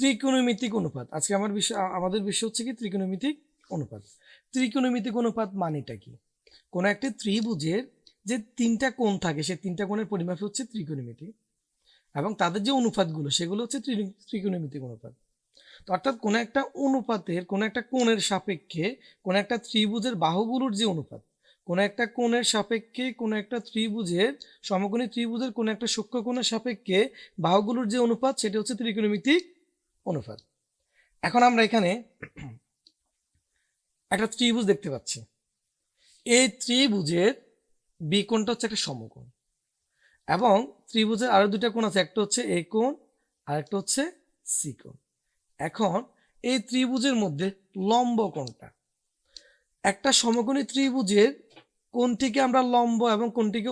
ত্রিকোণমিতিক অনুপাত। আজকে আমার বিষয় আমাদের বিষয় হচ্ছে কি ত্রিকোণমিতিক অনুপাত। ত্রিকোণমিতিক অনুপাত মানেটা কি? কোনো একটা ত্রিভুজের যে তিনটা কোণ থাকে, সেই তিনটা কোণের পরিমাপ হচ্ছে ত্রিকোণমিতি এবং তাদের যে অনুপাতগুলো, সেগুলো হচ্ছে ত্রি- ত্রিকোণমিতিক অনুপাত। তো অর্থাৎ কোনো একটা অনুপাতের, কোনো একটা কোণের সাপেক্ষে, কোনো একটা ত্রিভুজের বাহুগুলোর যে অনুপাত, কোনো একটা কোণের সাপেক্ষে, কোনো একটা ত্রিভুজের সমকোণী ত্রিভুজের কোনো একটা সূক্ষ্ম কোণের সাপেক্ষে বাহুগুলোর যে অনুপাত, সেটা হচ্ছে ত্রিকোণমিতিক অনুপাত। এখন আমরা এখানে একটা ত্রিভুজ দেখতে পাচ্ছি। এই ত্রিভুজের বি কোণটা হচ্ছে একটা সমকোণ এবং ত্রিভুজের আরও দুটা কোণ আছে, একটা হচ্ছে এ কোণ আর একটা হচ্ছে সি কোণ। এখন এই ত্রিভুজের মধ্যে লম্ব কোণটা, একটা সমকোণী ত্রিভুজের কোনটিকে আমরা লম্ব এবং কোনটিকে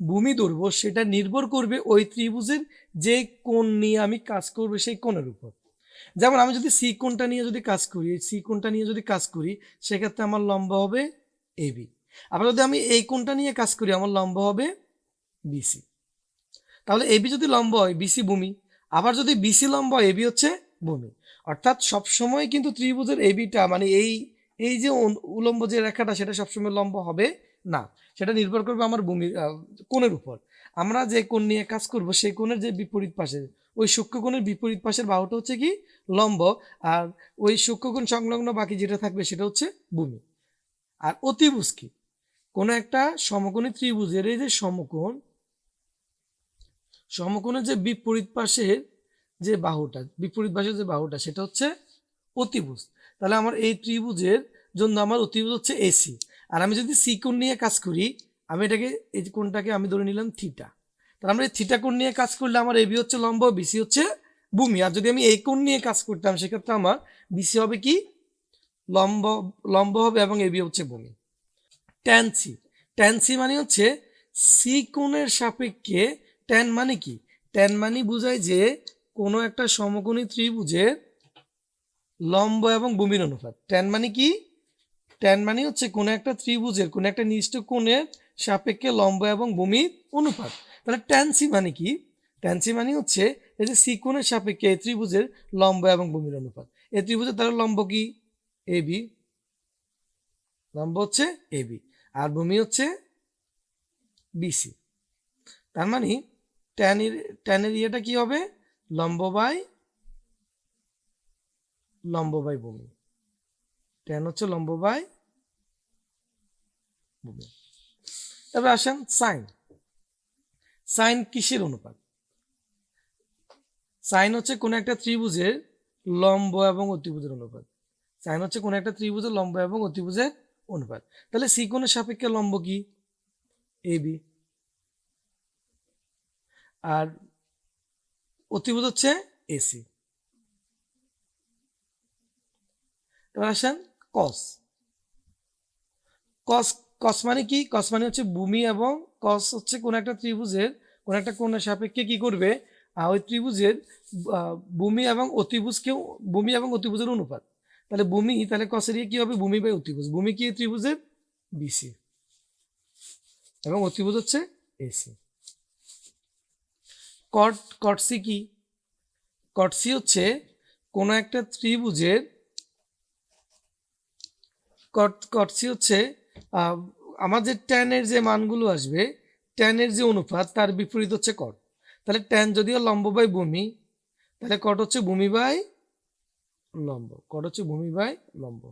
ভূমি ধরবো সেটা নির্ভর করবে ওই ত্রিভুজের যে কোণ নিয়ে আমি কাজ করব সেই কোণের উপর। যেমন আমি যদি সি কোণটা নিয়ে যদি কাজ করি, সি কোণটা নিয়ে যদি কাজ করি, সেক্ষেত্রে আমার লম্ব হবে এবি আবার যদি আমি এই কোণটা নিয়ে কাজ করি, আমার লম্ব হবে বিসি তাহলে এবি যদি লম্বা হয় বিসি ভূমি। আবার যদি বিসি লম্বা হয় এবি হচ্ছে ভূমি। অর্থাৎ সবসময় কিন্তু ত্রিভুজের এবিটা মানে এই এই যে উলম্ব যে রেখাটা, সেটা সবসময় লম্ব হবে না, সেটা নির্ভর করবে আমার ভূমি কোণের উপর। আমরা যে কোণ নিয়ে কাজ করব, সেই কোণের যে বিপরীত পাশে, ওই সূক্ষ্মকোণের বিপরীত পাশের বাহুটা হচ্ছে কি? লম্ব, আর ওই সূক্ষ্মকোণ সংলগ্ন বাকি যেটা থাকবে সেটা হচ্ছে ভূমি। আর অতিভুজ কি? কোনো একটা সমকোণী ত্রিভুজের এই যে সমকোণ, সমকোণের যে বিপরীত পাশের যে বাহুটা, বিপরীত পাশের যে বাহুটা, সেটা হচ্ছে অতিভুজ। তাহলে আমার এই ত্রিভুজের জন্য আমার অতিভুজ হচ্ছে এসি। আর আমি যদি সি কোণ নিয়ে কাজ করি, আমি এটাকে, এই কোণটাকে আমি ধরে নিলাম থিটা। তাহলে আমরা এই থিটা কোণ নিয়ে কাজ করলে আমার এবি হচ্ছে লম্ব বিসি হচ্ছে ভূমি। আর যদি আমি এই কোণ নিয়ে কাজ করতাম, সেক্ষেত্রে আমার বিসি হবে কি? লম্ব লম্ব হবে এবং এবি হচ্ছে ভূমি। ট্যান সি ট্যান সি মানে হচ্ছে সি কোণের সাপেক্ষে ট্যান মানে কি? ট্যান মানে বোঝায় যে কোনো একটা সমকোণী ত্রিভুজের লম্ব এবং ভূমির অনুপাত। ট্যান মানে কি? ট্যান মানে হচ্ছে কোনো একটা ত্রিভুজের কোনো একটা নির্দিষ্ট কোণের সাপেক্ষে লম্ব এবং ভূমির অনুপাত। তাহলে ট্যান সি মানে কি? ট্যান সি মানে হচ্ছে এই যে সি কোণের সাপেক্ষে এই ত্রিভুজের লম্ব এবং ভূমির অনুপাত। এই ত্রিভুজের তার লম্ব কি? এ বি লম্ব হচ্ছে এ বি আর ভূমি হচ্ছে বিসি তার মানে ট্যানের ট্যানের ইয়েটা কি হবে? লম্ব বাই লম্ব বাই ভূমি। ট্যান হচ্ছে লম্ব বাই ভূমি। এবার আসেন সাইন। সাইন কিসের অনুপাত? সাইন হচ্ছে কোন একটা ত্রিভুজের লম্ব এবং অতিভুজের অনুপাত। সাইন হচ্ছে কোন একটা ত্রিভুজের লম্ব এবং অতিভুজের অনুপাত। তাহলে সি কোণের সাপেক্ষে লম্ব কি? এ, বি। আর অতিভুজ হচ্ছে এসি এবার আসেন কস। কস কস মানে কি? কস মানে হচ্ছে ভূমি এবং কস হচ্ছে কোন একটা ত্রিভুজের, কোন একটা কোণের সাপেক্ষে কি করবে? ওই ত্রিভুজের ভূমি এবং অতিভুজকেও, ভূমি এবং অতিভুজের অনুপাত। তাহলে ভূমি, তাহলে কসের ইয়ে কি হবে? ভূমি বাই অতিভুজ। ভূমি কি ত্রিভুজের? বিসি এবং অতিভুজ হচ্ছে এসি কট কটসি কি? কটসি হচ্ছে কোনো একটা ত্রিভুজের কটসি হচ্ছে আমাদের ট্যানের যে মানগুলো আসবে ট্যানের যে অনুপাত, তার বিপরীত হচ্ছে কট তাহলে ট্যান যদিও লম্ব বাই ভূমি, তাহলে কট হচ্ছে ভূমি বাই লম্ব কট হচ্ছে ভূমি বাই লম্ব।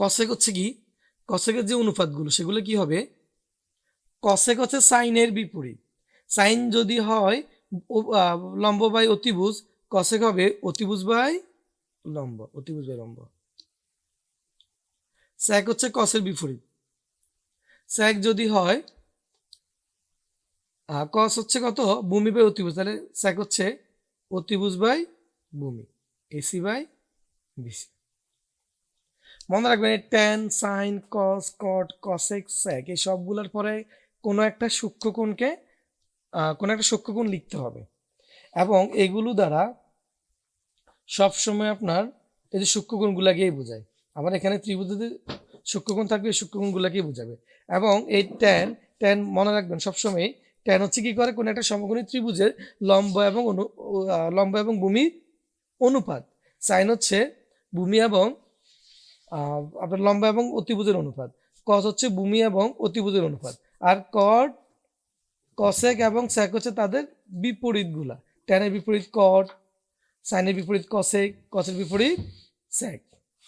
কসেক হচ্ছে কি? কসেকের যে অনুপাতগুলো, সেগুলো কি হবে? কসেক হচ্ছে সাইনের বিপরীত। সাইন যদি হয় লম্ব বাই অতিভুজ কসেক হবে অতিভুজ বাই লম্ব, অতিভুজ বাই লম্ব। স্যাক হচ্ছে কসের বিপরীত। স্যাক যদি হয় কস হচ্ছে কত? ভূমি বাই অতিভুজ। তাহলে স্যাক হচ্ছে অতিভুজ বাই ভূমি এসি বাই বিসি মনে রাখবেন tan sine cos cot cosec sec এই সবগুলোর পরে কোনো একটা সূক্ষ্মকোণকে কোনো একটা সূক্ষ্মকোণ লিখতে হবে। এবং এগুলো দ্বারা সবসময় আপনার এই যে সূক্ষ্মকোণগুলাকেই বোঝায়। আবার এখানে ত্রিভুজে সূক্ষ্মকোণ থাকবে, এই সূক্ষ্মকোণগুলাকেই বোঝাবে। এবং এই ট্যান ট্যান মনে রাখবেন সবসময় ট্যান হচ্ছে কি করে? কোনো একটা সমকোণী ত্রিভুজের লম্ব এবং অনু লম্ব এবং ভূমি অনুপাত। সাইন হচ্ছে ভূমি এবং আপনার লম্ব এবং অতিভুজের অনুপাত। কস হচ্ছে ভূমি এবং অতিভুজের অনুপাত। আর কট কসেক এবং স্যাক হচ্ছে তাদের বিপরীতগুলা। ট্যানের বিপরীত কট সাইনের বিপরীত কসেক কসের বিপরীত স্যাক